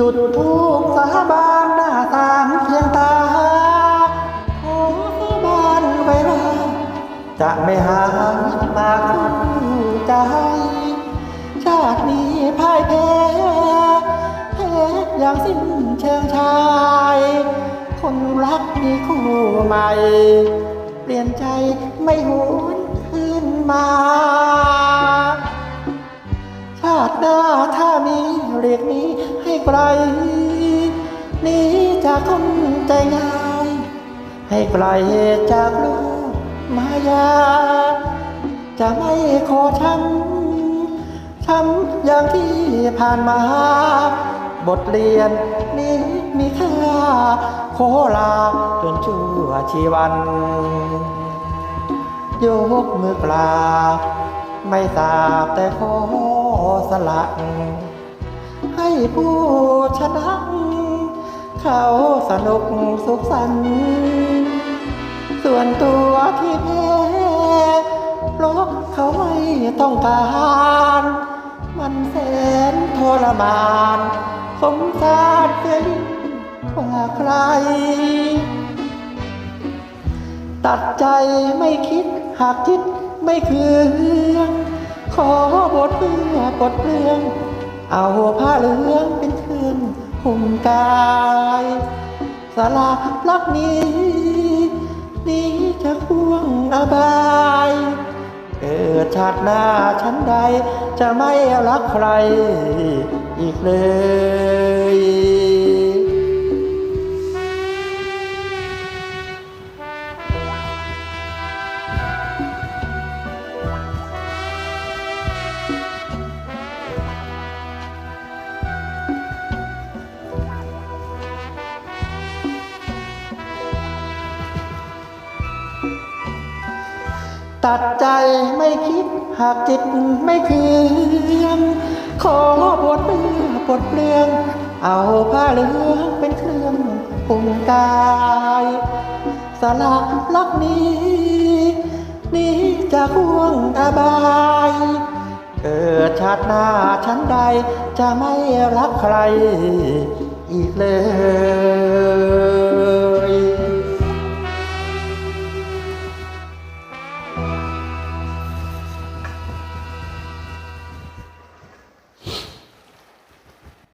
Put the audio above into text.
จุดทูปสาบานหน้าต่ามเพียงตาขอสาบานไว้ว่าจะไม่หามาคู่ใจ ชาตินี้พ่ายแพ้แพ้อย่างสิ้นเชิงชาย คนรักมีคู่ใหม่ เปลี่ยนใจไม่หวนคืนมา ไกลหนี้จากคนใจง่าย ให้ไกลจากโลกมายา จะไม่ขอช้ำช้ำอย่างที่ผ่านมา บทเรียนนี้มีค่าขอลาจนชั่วชีวันยกมือกราไม่ทราบแต่ขอสละให้ ผู้ชนะเขาสนุกสุขสันต์ส่วนตัวที่แพ้เพราะเขาไม่ต้องการ มันแสนทรมานสงสารเสียยิ่งกว่าใคร ตัดใจไม่คิดหากคิดไม่คืนขอบทเพื่อกดเรื่อง เอาผ้าเหลืองเป็นเครื่องห่มกายสลารักนี้ นี้จะควงอบายเกิดชาติหน้าฉันใด จะไม่รักใครอีกเลย ตัดใจไม่คิดหากจิตไม่คืองขอบทเพื่อบทเปลือง เอาผ้าเหลืองเป็นเครื่องปุ่มกายสละลักนี้ นี้จะห่วงอบายเกิดชาติหน้าชั้นใดจะไม่รักใครอีกเลย